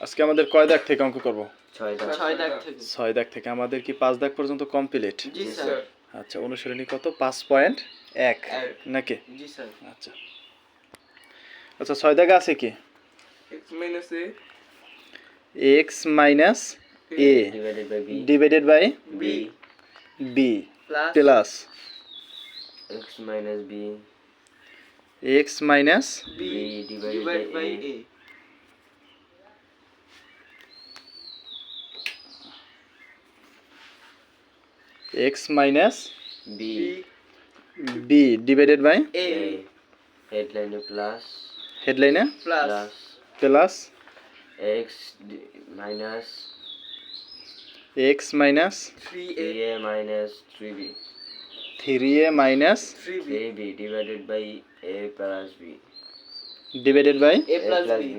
আজকে আমাদের কয় দাগ থেকে অঙ্ক করব? ছয় দাগ। থেকে। ছয় দাগ থেকে। আমাদের কি পাঁচ দাগ পর্যন্ত কমপ্লিট আচ্ছা অনুসরণী কত? পাঁচ পয়েন্ট এক। নাকি? স্যার। আচ্ছা। আচ্ছা ছয় দাগে আছে কি? X minus a divided by b divided by b b plus x minus b x minus b divided by a x minus b b divided by a হেডলাইনে plus হেডলাইনে plus plus x minus x minus three a a minus three b three a minus three b divided by a plus b divided by a plus b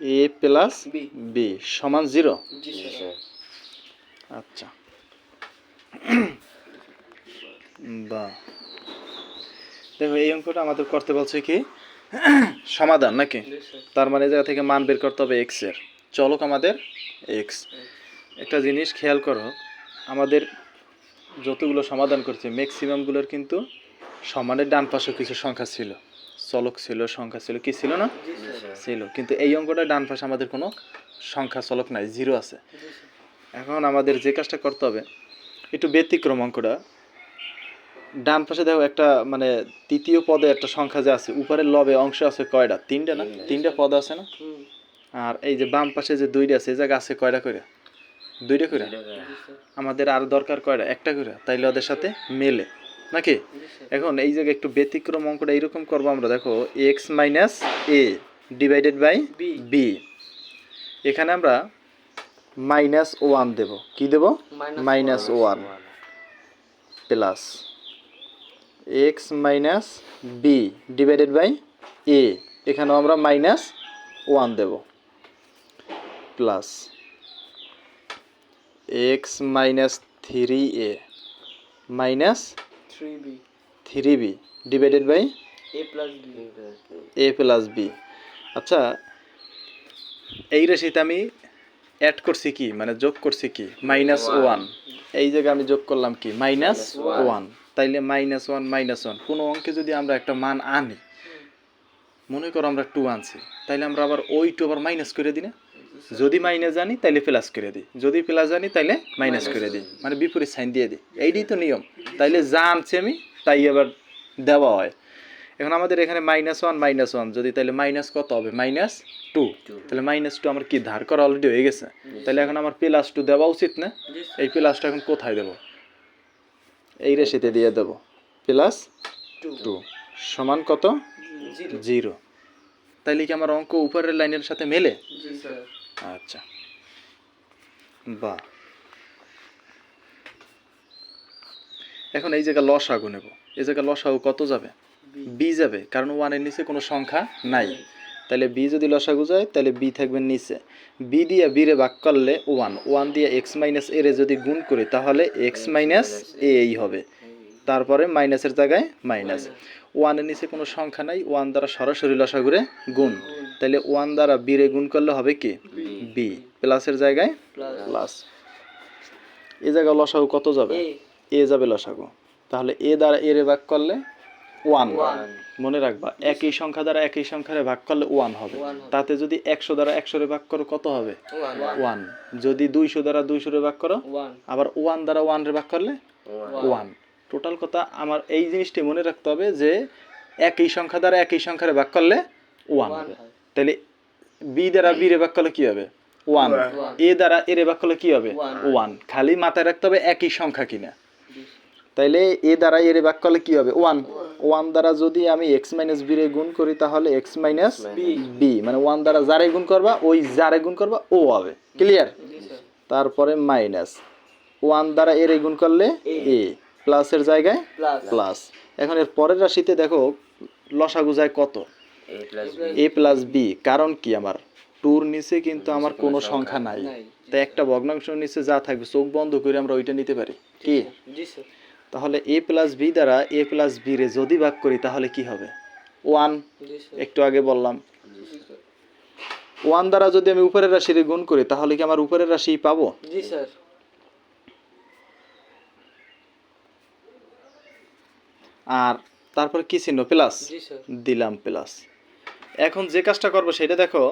a plus b b সমান zero আচ্ছা। বা। দেখো এই অঙ্কটা আমাদের করতে বলছে কি? সমাধান নাকি? তার মানে জায়গা থেকে মান বের করতে হবে এক্সের। চলক আমাদের এক্স একটা জিনিস খেয়াল করো আমাদের যতগুলো সমাধান করছে ম্যাক্সিমামগুলোর কিন্তু সমানের ডান পাশে কিছু সংখ্যা ছিল। চলক ছিল সংখ্যা ছিল কি ছিল না? ছিল। কিন্তু এই অঙ্কটা ডান পাশে আমাদের কোনো সংখ্যা চলক নাই জিরো আছে। এখন আমাদের যে কাজটা করতে হবে একটু ব্যতিক্রম অঙ্কটা। ডান পাশে দেখো একটা মানে তৃতীয় পদে একটা সংখ্যা যে আছে উপরের লবে অংশ আছে কয়টা? তিনটা না? তিনটা। পদ আছে না? আর এই যে বাম পাশে যে দুইটা আছে এই জায়গা আছে কয়টা করে দুইটা করে আমাদের আর দরকার কয়টা? একটা করে তাইলে ওদের সাথে মেলে। নাকি? এখন এই জায়গায় একটু ব্যতিক্রম অঙ্কটা এইরকম করব আমরা। দেখো x minus a divided by b এখানে আমরা মাইনাস ওয়ান দেব। কি দেব? Minus one. Plus x minus b divided by a. এখানেও আমরা minus one Dev. Plus x minus three a. Minus three b. Three b divided by a plus b. A plus b. আচ্ছা এই রেসিতে আমি add করছি কি? মানে যোগ করছি কি? মাইনাস ওয়ান এই জায়গায় আমি যোগ করলাম কি? মাইনাস ওয়ান তাইলে মাইনাস ওয়ান মাইনাস ওয়ান কোনো অঙ্কে যদি আমরা একটা মান আনি মনে করো আমরা টু আনছি তাইলে আমরা আবার ওই টু আবার মাইনাস করে দিই না? যদি মাইনাস জানি তাইলে প্লাস করে দিই। যদি প্লাস জানি তাইলে মাইনাস করে দিই। মানে বিপরীত সাইন দিয়ে দিই। এইটাই তো নিয়ম। তাইলে যা আনছি আমি তাই আবার দেওয়া হয়। এখন আমাদের এখানে মাইনাস ওয়ান মাইনাস ওয়ান যদি তাহলে মাইনাস কত হবে? মাইনাস টু তাহলে মাইনাস টু আমার কি? ধার করা অলরেডি হয়ে গেছে। তাহলে এখন আমার প্লাস টু দেওয়া উচিত না? এই প্লাসটা এখন কোথায় দেব? এই রেসিতে দিয়ে দেব। প্লাস টু সমান কত? জিরো তাইলে কি আমার অঙ্ক উপরের লাইনের সাথে মেলে? আচ্ছা। বা। এখন এই জায়গায় লস আগু নেব। এই জায়গায় লস আগু কত যাবে? বি যাবে কারণ ওয়ানের নিচে কোনো সংখ্যা নাই। তাহলে বি যদি লসাগু যায় তাহলে বি থাকবে নিচে। বি দিয়ে বি রে ভাগ করলে ওয়ান ওয়ান দিয়ে এক্স মাইনাস এ রে যদি গুণ করি তাহলে এক্স মাইনাস এ এই হবে। তারপরে মাইনাসের জায়গায় মাইনাস ওয়ানের নিচে কোনো সংখ্যা নাই ওয়ান দ্বারা সরাসরি লসাগুরে গুণ। তাহলে ওয়ান দ্বারা বি রে গুণ করলে হবে কি? বি প্লাসের জায়গায় প্লাস এ জায়গায় লসাগু কত যাবে? এ এ যাবে লসাগু। তাহলে এ দ্বারা এ রে ভাগ করলে ওয়ান। মনে রাখবা একই সংখ্যা দ্বারা একই সংখ্যারে ভাগ করলে ওয়ান হবে। তাতে যদি একশো দ্বারা একশোরে ভাগ করো কত হবে? ওয়ান। যদি দুইশো দ্বারা দুইশোরে ভাগ করো আবার ওয়ান দ্বারা ওয়ান রে ভাগ করলে ওয়ান। টোটাল কথা আমার এই জিনিসটি মনে রাখতে হবে যে একই সংখ্যা দ্বারা একই সংখ্যারে ভাগ করলে ওয়ান হবে। তাহলে বি দ্বারা বি রে ভাগ করলে কি হবে? ওয়ান। এ দ্বারা এ রে ভাগ করলে কি হবে? ওয়ান। খালি মাথায় রাখতে হবে একই সংখ্যা কিনা। তাইলে এ দ্বারা এর ভাগ করলে কি হবে? ওয়ান ওয়ান দ্বারা যদি আমি এক্স মাইনাস বি রে গুণ করি তাহলে এক্স মাইনাস বি মানে ওয়ান দ্বারা যারে গুণ করবা ওই যারে গুণ করবা ও হবে। ক্লিয়ার তারপরে মাইনাস ওয়ান দ্বারা এর গুণ করলে এ প্লাসের জায়গায় প্লাস এখন এর পরের রাশিতে দেখো লসাগু যায় কত? A plus B. A plus B কারণ কি আমার? টুর নিচে কিন্তু আমার কোনো সংখ্যা নাই। নাই। তাই একটা ভগ্নাংশ নিচে যা থাকবে চোখ বন্ধ করে আমরা ওইটা নিতে পারি। কি? জি স্যার তাহলে এ প্লাস বি দ্বারা এ প্লাস বি রে যদি ভাগ করি তাহলে কি হবে? ওয়ান একটু আগে বললাম। ওয়ান দ্বারা যদি আমি উপরের রাশির গুণ করি তাহলে কি আমার উপরের রাশি পাবো? জি স্যার। আর তারপর কি চিহ্ন? প্লাস দিলাম প্লাস এখন যে কাজটা করব সেটা দেখো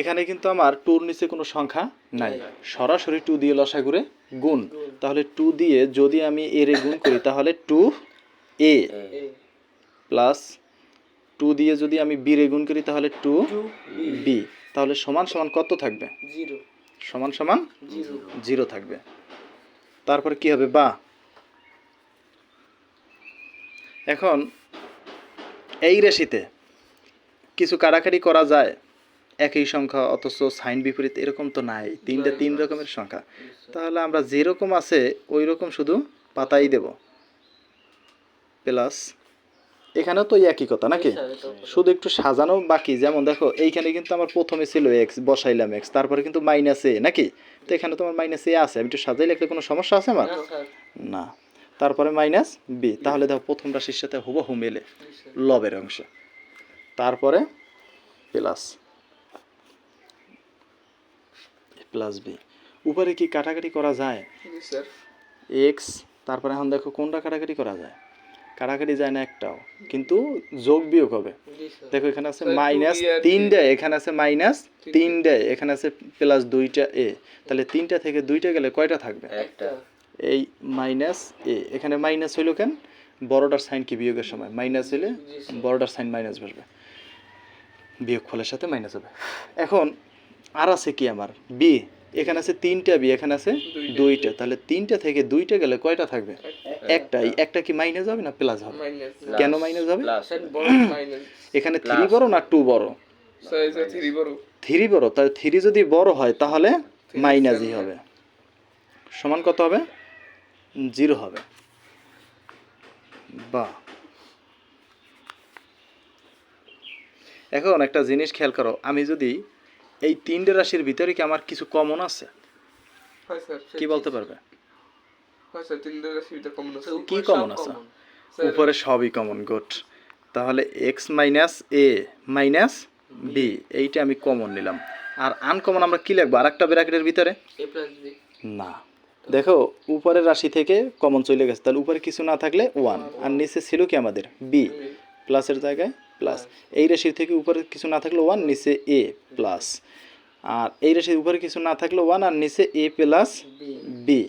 এখানে কিন্তু আমার টুর নিচে কোনো সংখ্যা নাই। সরাসরি টু দিয়ে লসা করে গুণ। তাহলে টু দিয়ে যদি আমি এর এ গুণ করি তাহলে টু এ প্লাস টু দিয়ে যদি আমি বি রে গুণ করি তাহলে টু বি তাহলে সমান সমান কত থাকবে? সমান সমান জিরো থাকবে। তারপর কি হবে? বা। এখন এই রেশিতে কিছু কাড়াকাড়ি করা যায়। একই সংখ্যা অথচ সাইন বিপরীত এরকম তো নাই। তিনটে তিন রকমের সংখ্যা। তাহলে আমরা যেরকম আছে ওই রকম শুধু পাতাই দেব। প্লাস এখানেও তো একই কথা নাকি? শুধু একটু সাজানো বাকি যেমন দেখো এইখানে কিন্তু আমার প্রথমে ছিল এক্স বসাইলাম এক্স তারপরে কিন্তু মাইনাস এ নাকি? তো এখানে তোমার মাইনাস এ আছে। আমি একটু সাজাই লিখলে কোনো সমস্যা আছে আমার? না তারপরে মাইনাস বি তাহলে দেখো প্রথম রাশির সাথে হুবহু মেলে লবের অংশ। তারপরে প্লাস প্লাস বি উপরে কি কাটাকাটি করা যায়? এক্স তারপরে এখন দেখো কোনটা কাটাকাটি করা যায়? কাটাকাটি যায় না একটাও। কিন্তু যোগ বিয়োগ হবে। দেখো এখানে আছে মাইনাস 2B আর তিনটে এখানে আছে মাইনাস তিনটে। এখানে আছে প্লাস দুইটা এ তাহলে তিনটা থেকে দুইটা গেলে কয়টা থাকবে? এই মাইনাস এ এখানে মাইনাস হইল কেন? বড়টার সাইন কি বিয়োগের সময়? মাইনাস হইলে বড়টার সাইন মাইনাস বসবে। বিয়োগ ফলের সাথে মাইনাস হবে। এখন আর আছে কি আমার? বি। এখানে আছে তিনটা বি এখানে আছে দুইটা। তাহলে তিনটা থেকে দুইটা গেলে কয়টা থাকবে? একটাই একটা। কি মাইনাস হবে না প্লাস হবে? কেন মাইনাস হবে? বড় মাইনাস এখানে থ্রি বড় না টু বড়? থ্রি বড়। তাহলে থ্রি যদি বড় হয় তাহলে মাইনাসই হবে। সমান কত হবে? জিরো হবে। বা এখন একটা জিনিস খেয়াল করো। আমি যদি এই তিনটে রাশির ভিতরে কি আমার কিছু কমন আছে? হয় কি বলতে পারবে? হয় রাশি ভিতরে কমন আছে। কি কমন আছে? উপরে সবই কমন গুড তাহলে x minus A minus B এইটা আমি কমন নিলাম। আর আনকমন আমরা কি লিখব? আর একটা ব্র্যাকেটের ভিতরে? না। দেখো উপরের রাশি থেকে কমন চলে গেছে। তাহলে উপরে কিছু না থাকলে ওয়ান আর নিচে ছিল কি আমাদের? বি প্লাসের জায়গায় প্লাস এই রাশির থেকে উপরে কিছু না থাকলে ওয়ান নিচে এ প্লাস আর এই রাশির উপরে কিছু না থাকলে ওয়ান আর নিচে এ প্লাস বি।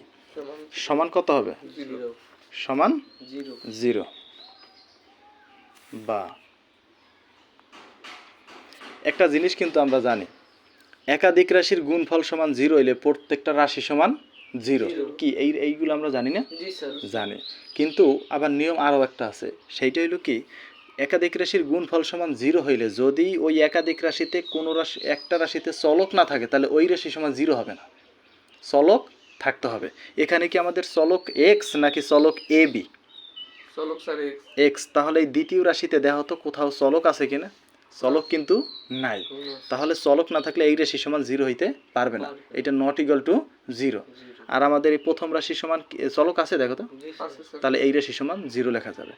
সমান কত হবে? সমান জিরো। জিরো। বা। একটা জিনিস কিন্তু আমরা জানি একাধিক রাশির গুণফল সমান জিরো হইলে প্রত্যেকটা রাশি সমান জিরো। কি এই এইগুলো আমরা জানি না? জানি। কিন্তু আবার নিয়ম আরও একটা আছে সেইটা হইল কি একাধিক রাশির গুণফল সমান জিরো হইলে যদি ওই একাধিক রাশিতে কোনো রাশি একটা রাশিতে চলক না থাকে তাহলে ওই রাশি সমান জিরো হবে না। চলক থাকতে হবে। এখানে কি আমাদের চলক এক্স নাকি চলক এ বি চলক স্যার এক্স তাহলে এই দ্বিতীয় রাশিতে দেখা হতো কোথাও চলক আছে কিনা? চলক কিন্তু নাই। তাহলে চলক না থাকলে এই রাশি সমান জিরো হইতে পারবে না। এটা নট ইকুয়াল টু জিরো আর আমাদের এই প্রথম রাশি সমান চলক আছে দেখো তো? তাহলে এই রাশি সমান জিরো লেখা যাবে।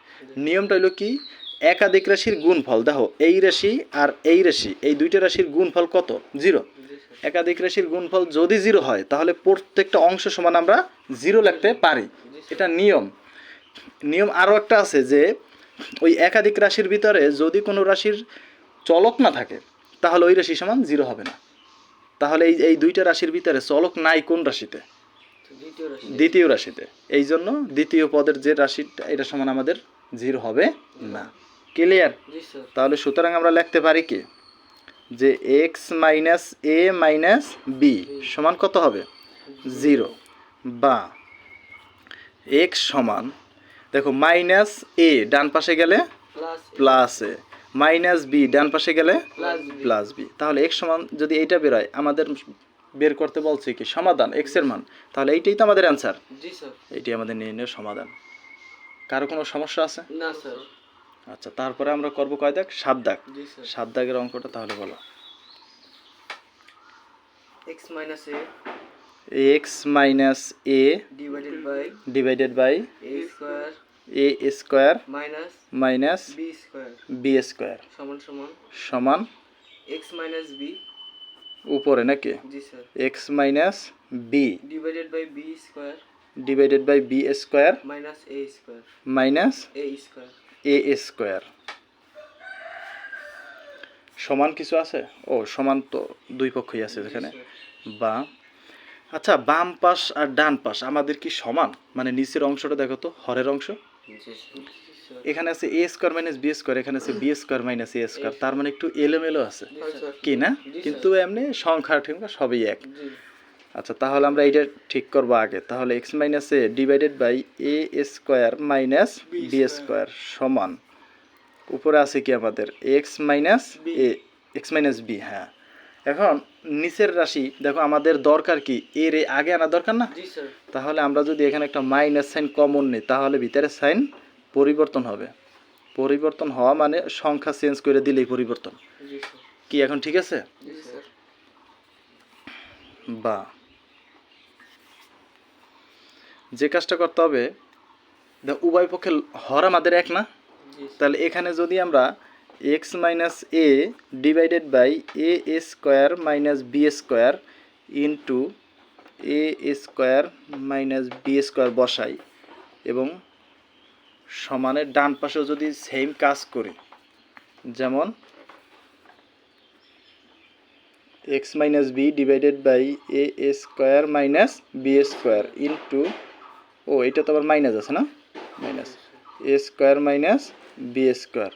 নিয়মটা হলো কি? একাধিক রাশির গুণফল, দেখো, এই রাশি আর এই রাশি, এই দুইটা রাশির গুণফল কত? জিরো। একাধিক রাশির গুণফল যদি জিরো হয়, তাহলে প্রত্যেকটা অংশ সমান আমরা জিরো লিখতে পারি। এটা নিয়ম। নিয়ম আরও একটা আছে যে, ওই একাধিক রাশির ভিতরে যদি কোনো রাশির চলক না থাকে, তাহলে ওই রাশি সমান জিরো হবে না। তাহলে এই এই দুইটা রাশির ভিতরে চলক নাই কোন রাশিতে? দ্বিতীয় রাশিতে। এই জন্য দ্বিতীয় পদের যে রাশিটা, এটা সমান আমাদের জিরো হবে না। ক্লিয়ার? তাহলে সুতরাং আমরা লিখতে পারি কি? যে x minus A minus B সমান কত হবে? জিরো বা এক্স সমান দেখো মাইনাস এ ডান পাশে গেলে প্লাস এ মাইনাস বি ডান পাশে গেলে প্লাস বি তাহলে এক্স সমান যদি এইটা বেরোয় আমাদের বের করতে বলছে কি? সমাধান এক্সের মান। তাহলে এইটাই তো আমাদের অ্যান্সার এটি আমাদের নির্ণয় সমাধান। কারও কোনো সমস্যা আছে? না স্যার। আচ্ছা তারপরে আমরা করব কয় দাগ? সাত দাগ। জি স্যার। সাত দাগের অঙ্কটা তাহলে বলো। X minus A x minus A divided by divided by A square A square minus minus B square B square. সমান সমান। সমান। X minus B. উপরে নাকি? জি sir. X minus B. Divided by B square divided by B square minus A square minus A square. A square. সমান কিছু আছে? ও সমান তো দুই পক্ষই আছে এখানে বা আচ্ছা বাম পাশ আর ডান পাশ আমাদের কি সমান? মানে নিচের অংশটা দেখো তো হরের অংশ। এখানে আছে A square minus B square এখানে আছে B square minus A square. তার মানে একটু এলোমেলো আছে। কি না? কিন্তু এমনি সংখ্যা ঠিকা সবই এক। আচ্ছা তাহলে আমরা এইটা ঠিক করব আগে। তাহলে x minus A divided by A square minus B square সমান। উপরে আছে কি আমাদের? X minus A x minus B হ্যাঁ। এখন নিচের রাশি দেখো আমাদের দরকার কি? এর আগে আনা দরকার না? তাহলে আমরা যদি এখানে একটা মাইনাস সাইন কমন নিই তাহলে ভিতরে সাইন পরিবর্তন হবে। পরিবর্তন হওয়া মানে সংখ্যা চেঞ্জ করে দিলেই পরিবর্তন। কি এখন ঠিক আছে? বা যে কাজটা করতে হবে উভয় পক্ষে হর আমাদের এক না? তাহলে এখানে যদি আমরা x minus A divided by A square minus B square into A square minus B square বসাই এবং সমানের ডান পাশেও যদি সেম কাজ করি যেমন x minus B divided by A square minus B square into ও এটা তো আবার মাইনাস আছে না? Minus A square minus B square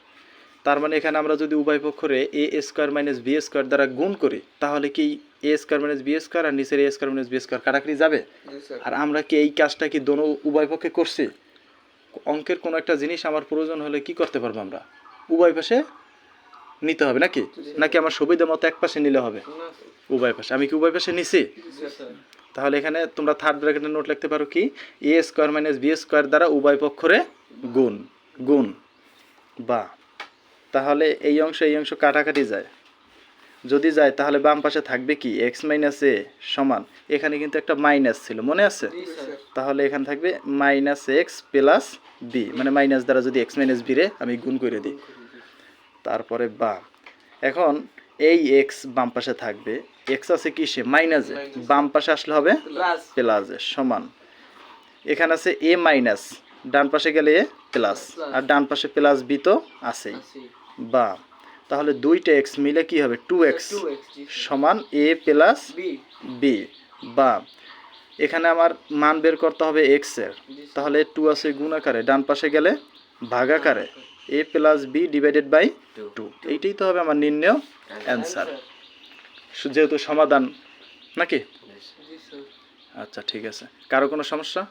তার মানে এখানে আমরা যদি উভয় পক্ষরে A square minus B square দ্বারা গুণ করি তাহলে কি A square minus B square আর নিচের A square minus B square কাটাকাটি যাবে? আর আমরা কি এই কাজটা কি দোনো উভয় পক্ষে করছি? অঙ্কের কোনো একটা জিনিস আমার প্রয়োজন হলে কি করতে পারব আমরা? উভয় পাশে নিতে হবে নাকি? নাকি আমার সুবিধা মতো এক পাশে নিলে হবে? উভয় পাশে। আমি কি উভয় পাশে নিছি? তাহলে এখানে তোমরা থার্ড ব্র্যাকেটের নোট লিখতে পারো কি? A square minus B square দ্বারা উভয় পক্ষরে গুণ গুণ বা। তাহলে এই অংশ এই অংশ কাটাকাটি যায়। যদি যায় তাহলে বাম পাশে থাকবে কি? এক্স মাইনাস এ সমান। এখানে কিন্তু একটা মাইনাস ছিল মনে আছে? তাহলে এখানে থাকবে মাইনাস এক্স প্লাস বি মানে মাইনাস দ্বারা যদি এক্স মাইনাস বি রে আমি গুণ করে দিই। তারপরে বা। এখন এই এক্স বাম পাশে থাকবে এক্স আছে কিসে মাইনাসে বাম পাশে আসলে হবে? প্লাস সমান। এখানে আছে এ মাইনাস ডান পাশে গেলে এ প্লাস আর ডান পাশে প্লাস বি তো আছেই। আছে বা তাহলে দুইটা এক্স মিলে কি হবে? টু এক্স সমান এ প্লাস বি বি এখানে আমার মান বের করতে হবে এক্সের। জি তাহলে টু আছে গুণ আকারে। ডান পাশে গেলে ভাগ আকারে। A plus B divided by two এইটাই তো হবে আমার নির্ণয় অ্যান্সার। যেহেতু সমাধান নাকি? আচ্ছা ঠিক আছে। কারও কোনো সমস্যা?